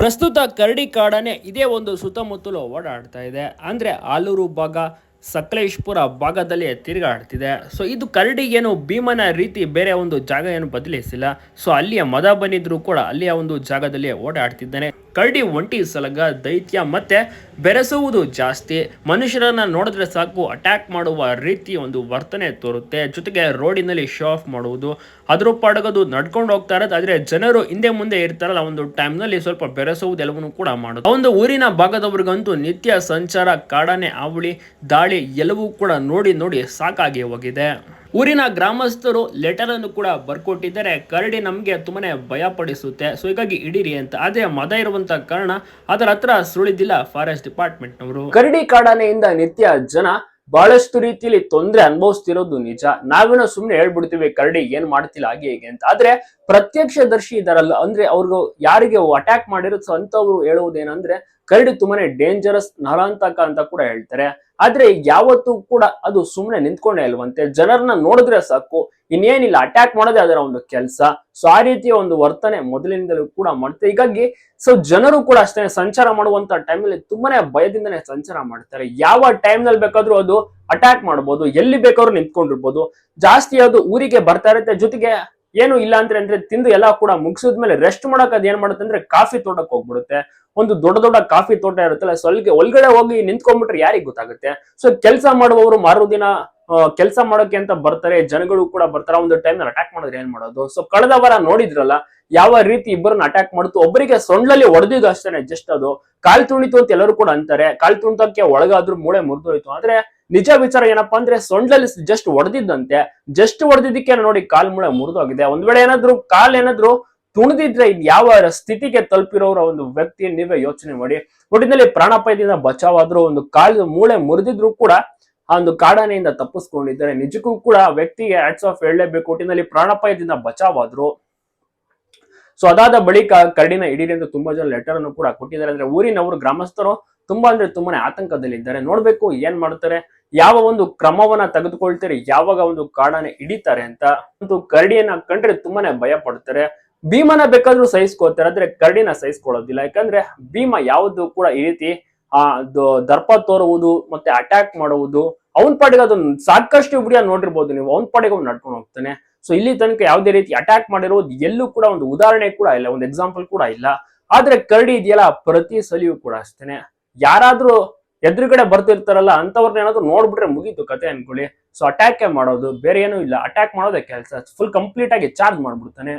ಪ್ರಸ್ತುತ ಕರಡಿ ಕಾಡನೆ ಇದೇ ಒಂದು ಸುತ್ತಮುತ್ತಲು ಓಡಾಡ್ತಾ ಇದೆ. ಅಂದ್ರೆ ಆಲೂರು ಭಾಗ, ಸಕಲೇಶ್ಪುರ ಭಾಗದಲ್ಲಿ ತಿರುಗಾಡ್ತಿದೆ. ಸೊ ಇದು ಕರಡಿಗೇನು ಭೀಮನ ರೀತಿ ಬೇರೆ ಒಂದು ಜಾಗ ಏನು ಬದಲಿಸಿಲ್ಲ. ಸೊ ಅಲ್ಲಿಯ ಮದ ಬಂದಿದ್ರು ಕೂಡ ಅಲ್ಲಿಯ ಒಂದು ಜಾಗದಲ್ಲಿ ಓಡಾಡ್ತಿದ್ದಾನೆ. ಕರಡಿ ಒಂಟಿ ಸಲಗ ದೈತ್ಯ ಮತ್ತೆ ಬೆರೆಸುವುದು ಜಾಸ್ತಿ. ಮನುಷ್ಯರನ್ನ ನೋಡಿದ್ರೆ ಸಾಕು ಅಟ್ಯಾಕ್ ಮಾಡುವ ರೀತಿ ಒಂದು ವರ್ತನೆ ತೋರುತ್ತೆ. ಜೊತೆಗೆ ರೋಡಿನಲ್ಲಿ ಶೋ ಆಫ್ ಮಾಡುವುದು. ಅದ್ರ ಪಾಡಗದು ನಡ್ಕೊಂಡು ಹೋಗ್ತಾ ಇರೋದು, ಆದರೆ ಜನರು ಹಿಂದೆ ಮುಂದೆ ಇರ್ತಾರಲ್ಲ, ಒಂದು ಟೈಮ್ನಲ್ಲಿ ಸ್ವಲ್ಪ ಬೆರೆಸುವುದು ಎಲ್ಲವನ್ನೂ ಕೂಡ ಮಾಡೋದು ಒಂದು ಊರಿನ ಭಾಗದವ್ರಿಗಂತೂ ನಿತ್ಯ ಸಂಚಾರ ಕಾಡಾನೆ ಆವಳಿ ದಾಳಿ ಎಲ್ಲವೂ ಕೂಡ ನೋಡಿ ನೋಡಿ ಸಾಕಾಗಿ ಹೋಗಿದೆ. ಊರಿನ ಗ್ರಾಮಸ್ಥರು ಲೆಟರ್ ಅನ್ನು ಕೂಡ ಬರ್ಕೊಟ್ಟಿದ್ದಾರೆ. ಕರಡಿ ನಮಗೆ ತುಂಬಾನೇ ಭಯ ಪಡಿಸುತ್ತೆ. ಸೊ ಹೀಗಾಗಿ ಇಡೀರಿ ಅಂತ. ಆದ್ರೆ ಮದ ಇರುವಂತ ಕಾರಣ ಅದರ ಹತ್ರ ಸುಳಿದಿಲ್ಲ ಫಾರೆಸ್ಟ್ ಡಿಪಾರ್ಟ್ಮೆಂಟ್ ನವರು ಕರಡಿ ಕಾಡಾನೆಯಿಂದ ನಿತ್ಯ ಜನ ಬಹಳಷ್ಟು ರೀತಿಯಲ್ಲಿ ತೊಂದರೆ ಅನುಭವಿಸ್ತಿರೋದು ನಿಜ. ನಾವೇನೋ ಸುಮ್ಮನೆ ಹೇಳ್ಬಿಡ್ತೀವಿ, ಕರಡಿ ಏನ್ ಮಾಡ್ತಿಲ್ಲ, ಹಾಗೆ ಹೀಗೆ ಅಂತ. ಆದ್ರೆ ಪ್ರತ್ಯಕ್ಷದರ್ಶಿ ಇದಾರಲ್ಲ, ಅಂದ್ರೆ ಅವ್ರಿಗೂ ಯಾರಿಗೆ ಅಟ್ಯಾಕ್ ಮಾಡಿರೋ ಅಂತವ್ರು ಹೇಳುವುದೇನಂದ್ರೆ ಕರಡಿ ತುಂಬಾನೇ ಡೇಂಜರಸ್ ನರಾಂತಕ ಅಂತ ಕೂಡ ಹೇಳ್ತಾರೆ. ಆದ್ರೆ ಯಾವತ್ತೂ ಕೂಡ ಅದು ಸುಮ್ಮನೆ ನಿಂತ್ಕೊಂಡೆ ಇಲ್ವಂತೆ ಜನರನ್ನ ನೋಡಿದ್ರೆ ಸಾಕು. ಇನ್ನೇನಿಲ್ಲ ಅಟ್ಯಾಕ್ ಮಾಡೋದೇ ಅದರ ಒಂದು ಕೆಲಸ. ಸೊ ಆ ರೀತಿಯ ಒಂದು ವರ್ತನೆ ಮೊದಲಿನಿಂದಲೂ ಕೂಡ ಮಾಡುತ್ತೆ ಹೀಗಾಗಿ ಸೊ ಜನರು ಕೂಡ ಅಷ್ಟೇ ಸಂಚಾರ ಮಾಡುವಂತ ಟೈಮಲ್ಲಿ ತುಂಬಾನೇ ಭಯದಿಂದನೇ ಸಂಚಾರ ಮಾಡ್ತಾರೆ. ಯಾವ ಟೈಮ್ನಲ್ಲಿ ಬೇಕಾದ್ರೂ ಅದು ಅಟ್ಯಾಕ್ ಮಾಡ್ಬೋದು. ಎಲ್ಲಿ ಬೇಕಾದ್ರೂ ನಿಂತ್ಕೊಂಡಿರ್ಬೋದು. ಜಾಸ್ತಿ ಅದು ಊರಿಗೆ ಬರ್ತಾ ಇರುತ್ತೆ. ಜೊತೆಗೆ ಏನು ಇಲ್ಲ ಅಂದ್ರೆ ಅಂದ್ರೆ ತಿಂದು ಎಲ್ಲ ಕೂಡ ಮುಗಿಸಿದ್ಮೇಲೆ ರೆಸ್ಟ್ ಮಾಡಕ್ ಅದ್ ಏನ್ ಮಾಡುತ್ತೆ ಅಂದ್ರೆ ಕಾಫಿ ತೋಟಕ್ಕೆ ಹೋಗ್ಬಿಡುತ್ತೆ. ಒಂದು ದೊಡ್ಡ ದೊಡ್ಡ ಕಾಫಿ ತೋಟ ಇರುತ್ತಲ್ಲ ಸ್ವಲ್ಪ ಒಳಗಡೆ ಹೋಗಿ ನಿಂತ್ಕೊಂಡ್ಬಿಟ್ರೆ ಯಾರಿಗ್ ಗೊತ್ತಾಗುತ್ತೆ? ಸೊ ಕೆಲಸ ಮಾಡುವವರು ಮಾರು ದಿನ ಕೆಲಸ ಮಾಡೋಕೆ ಅಂತ ಬರ್ತಾರೆ, ಜನಗಳು ಕೂಡ ಬರ್ತಾರೆ. ಒಂದು ಟೈಮ್ ಅಟ್ಯಾಕ್ ಮಾಡಿದ್ರೆ ಏನ್ ಮಾಡೋದು? ಸೊ ಕಳೆದ ವಾರ ನೋಡಿದ್ರಲ್ಲ, ಯಾವ ರೀತಿ ಇಬ್ಬರನ್ನ ಅಟ್ಯಾಕ್ ಮಾಡ್ತು? ಒಬ್ಬರಿಗೆ ಸೊಂಡ್ಲಲ್ಲಿ ಹೊಡೆದಿದ್ದು ಅಷ್ಟೇ ಜಸ್ಟ್ ಅದು. ಕಾಲ್ ತುಣಿತು ಅಂತ ಎಲ್ಲರೂ ಕೂಡ ಅಂತಾರೆ. ಕಾಲ್ ತುಣಿತಕ್ಕೆ ಒಳಗಾದ್ರೂ ಮೂಳೆ ಮುರಿದೋಯ್ತು. ಆದ್ರೆ ನಿಜ ವಿಚಾರ ಏನಪ್ಪಾ ಅಂದ್ರೆ ಸೊಂಡ್ಲಲ್ಲಿ ಜಸ್ಟ್ ಹೊಡೆದಿದ್ದಂತೆ ಜಸ್ಟ್ ಹೊಡೆದಿದ್ದಕ್ಕೆ ನೋಡಿ ಕಾಲ್ ಮೂಳೆ ಮುರಿದೋಗಿದೆ. ಒಂದ್ ವೇಳೆ ಏನಾದ್ರು ಕಾಲ್ ಏನಾದ್ರು ತುಣಿದಿದ್ರೆ ಇದು ಯಾವ ಸ್ಥಿತಿಗೆ ತಲುಪಿರೋರ ಒಂದು ವ್ಯಕ್ತಿ, ನೀವೇ ಯೋಚನೆ ಮಾಡಿ. ಒಟ್ಟಿನಲ್ಲಿ ಪ್ರಾಣಾಪಾಯದಿಂದ ಬಚಾವಾದ್ರೂ ಒಂದು ಕಾಲು ಮೂಳೆ ಮುರಿದಿದ್ರು ಕೂಡ ಆ ಒಂದು ಕಾಡಾನೆಯಿಂದ ತಪ್ಪಿಸ್ಕೊಂಡಿದ್ದಾರೆ. ನಿಜಕ್ಕೂ ಕೂಡ ವ್ಯಕ್ತಿಗೆ ಆಟ್ಸ್ ಆಫ್ ಹೇಳಲೇಬೇಕು. ಒಟ್ಟಿನಲ್ಲಿ ಪ್ರಾಣಾಪಾಯದಿಂದ ಬಚಾವಾದ್ರು. ಸೊ ಅದಾದ ಬಳಿಕ ಕರಡಿನ ಇಡೀರಿ ಎಂದು ತುಂಬಾ ಜನ ಲೆಟರ್ ಅನ್ನು ಕೂಡ ಕೊಟ್ಟಿದ್ದಾರೆ. ಅಂದ್ರೆ ಊರಿನವರು ಗ್ರಾಮಸ್ಥರು ತುಂಬಾ ಅಂದ್ರೆ ತುಂಬಾನೇ ಆತಂಕದಲ್ಲಿದ್ದಾರೆ. ನೋಡ್ಬೇಕು ಏನ್ ಮಾಡ್ತಾರೆ. ಯಾವ ಒಂದು ಕ್ರಮವನ್ನ ತೆಗೆದುಕೊಳ್ತಾರೆ, ಯಾವಾಗ ಒಂದು ಕಾಡನ್ನ ಹಿಡಿತಾರೆ ಅಂತ ಒಂದು ಕರಡಿಯನ್ನ ಕಂಡ್ರೆ ತುಂಬಾನೇ ಭಯ ಪಡ್ತಾರೆ. ಭೀಮನ ಬೇಕಾದ್ರೂ ಸಹಿಸ್ಕೋತಾರೆ ಆದ್ರೆ ಕರಡಿನ ಸಹಿಸ್ಕೊಳ್ಳೋದಿಲ್ಲ. ಯಾಕಂದ್ರೆ ಭೀಮ ಯಾವುದು ಕೂಡ ಈ ರೀತಿ, ಆ ದರ್ಪ ತೋರುವುದು ಮತ್ತೆ ಅಟ್ಯಾಕ್ ಮಾಡುವುದು, ಅವನ್ ಪಾಡಿಗೆ ಅದನ್ನ ಸಾಕಷ್ಟು ವಿಡಿಯೋ ನೋಡಿರ್ಬೋದು ನೀವು, ಅವನ್ ಪಾಡಿಗೆ ಅವ್ನು ನಡ್ಕೊಂಡು ಹೋಗ್ತಾನೆ. ಸೊ ಇಲ್ಲಿ ತನಕ ಯಾವುದೇ ರೀತಿ ಅಟ್ಯಾಕ್ ಮಾಡಿರೋದು ಎಲ್ಲೂ ಕೂಡ ಒಂದು ಉದಾಹರಣೆ ಕೂಡ ಇಲ್ಲ, ಒಂದು ಎಕ್ಸಾಂಪಲ್ ಕೂಡ ಇಲ್ಲ. ಆದ್ರೆ ಕರಡಿ ಇದೆಯಲ್ಲ ಪ್ರತಿ ಸಲಿಯೂ ಕೂಡ ಅಷ್ಟೇನೆ. ಯಾರಾದ್ರೂ ಎದುರುಗಡೆ ಬರ್ತಿರ್ತಾರಲ್ಲ ಅಂತವ್ರನ್ನ ಏನಾದ್ರು ನೋಡ್ಬಿಟ್ರೆ ಮುಗೀತು ಕತೆ ಅನ್ಕೊಳ್ಳಿ. ಸೊ ಅಟ್ಯಾಕ್ ಮಾಡೋದು, ಬೇರೆ ಏನೂ ಇಲ್ಲ. ಅಟ್ಯಾಕ್ ಮಾಡೋದೇ ಕೆಲಸ. ಫುಲ್ ಕಂಪ್ಲೀಟ್ ಆಗಿ ಚಾರ್ಜ್ ಮಾಡ್ಬಿಡ್ತಾನೆ.